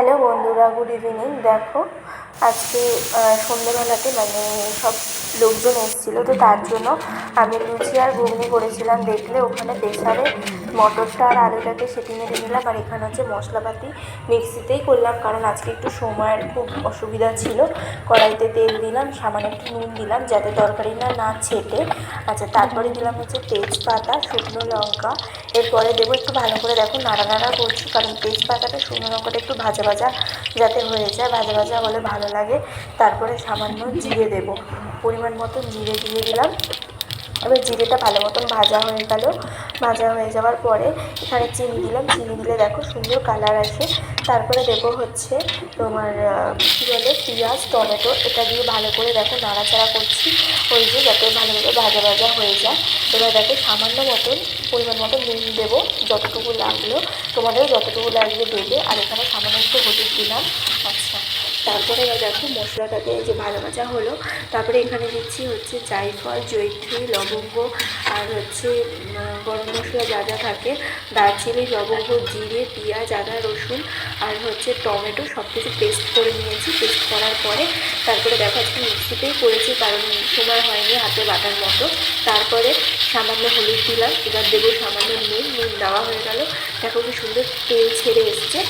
Hello বন্ধুরা good evening. দেখো আজকে সন্ধ্যেবেলাতে মানে সব লোকজন এসেছিল, তো তার জন্য আমি লুচি আর ঘুগনি করেছিলাম। দেখলে ওখানে প্রেসারে মটরটা আর আলুটাকে সেটি মেরে নিলাম, আর এখানে হচ্ছে মশলাপাতি মিক্সিতেই করলাম, কারণ আজকে একটু সময়ের খুব অসুবিধা ছিল। কড়াইতে তেল দিলাম, সামান্য একটু নুন দিলাম, যাতে তরকারি না না ছেটে আচ্ছা তারপরে দিলাম হচ্ছে তেজপাতা, শুকনো লঙ্কা। এরপরে দেবো একটু ভালো করে দেখো নাড়া নাড়া করছি, কারণ তেজপাতাটা শুকনো লঙ্কাটা একটু ভাজা ভাজা যাতে হয়ে যায়, ভাজা ভাজা হলে ভালো লাগে। তারপরে সামান্য জিরে দেবো। পরিমাণ মতো জিরে দিয়ে দিলাম। এবার জিরেটা ভালো মতন ভাজা হয়ে গেল। ভাজা হয়ে যাওয়ার পরে এখানে চিনি দিলাম। চিনি দিলে দেখো সুন্দর কালার আসে। তারপরে দেবো হচ্ছে তোমার কী বলে, পেঁয়াজ, টমেটো। এটা দিয়ে ভালো করে দেখো নাড়াচাড়া করছি। ওই যে যাতে ভালো করে ভাজা ভাজা হয়ে যায়। এবার দেখো সামান্য মতন পরিমাণ মতো নুন দেবো, যতটুকু লাগল। তোমাদের যতটুকু লাগবে দেবে। আর এখানে সামান্য একটু হলুদ দিলাম। আচ্ছা। তারপরে দেখো মশলাটা এই যে ভাজা ভাজা হলো। তারপরে এখানে দিচ্ছি হচ্ছে জায়ফল জৈত্রী লবঙ্গ আর হচ্ছে গরম মশলা যা যা থাকে। দারচিনি, লবঙ্গ, জিরে, পেঁয়াজ, আদা, রসুন আর হচ্ছে টমেটো সব কিছু পেস্ট করে নিয়েছি। পেস্ট করার পরে তারপরে দেখো আজকে মিক্সিতেই করেছি, কারণ সময় হয়নি হাতে বাটার মতো। তারপরে সামান্য হলুদ দিলাম, এবার দেবো সামান্য নুন নুন দেওয়া হয়ে গেল। দেখো কি সুন্দর তেল ছেড়ে এসছে।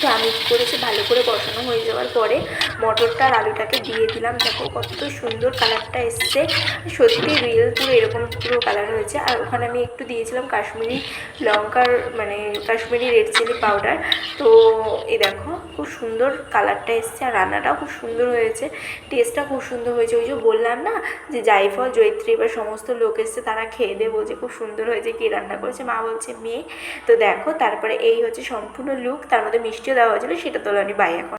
তো আমি কী করেছি? ভালো করে বসানো হয়ে যাওয়ার পরে মটরটা আর আলুটাকে দিয়ে দিলাম। দেখো কত সুন্দর কালারটা এসছে। সত্যি রিয়েল পুরো এরকম পুরো কালার হয়েছে। আর ওখানে আমি একটু দিয়েছিলাম কাশ্মীরি লঙ্কার মানে কাশ্মীরি রেড চিলি পাউডার তো এই দেখো খুব সুন্দর কালারটা এসছে আর রান্নাটাও খুব সুন্দর হয়েছে। টেস্টটা খুব সুন্দর হয়েছে। ওই যে বললাম না যে জাইফল জৈত্রী বা সমস্ত লোক এসছে তারা খেয়ে দিয়ে বলছে খুব সুন্দর হয়েছে কে রান্না করেছে। মা বলছে, মেয়ে। তো দেখো তারপরে এই হচ্ছে সম্পূর্ণ লুক তার মধ্যে মিষ্টিও দেওয়া হয়েছিল সেটা তোলা আমি বাই এখন।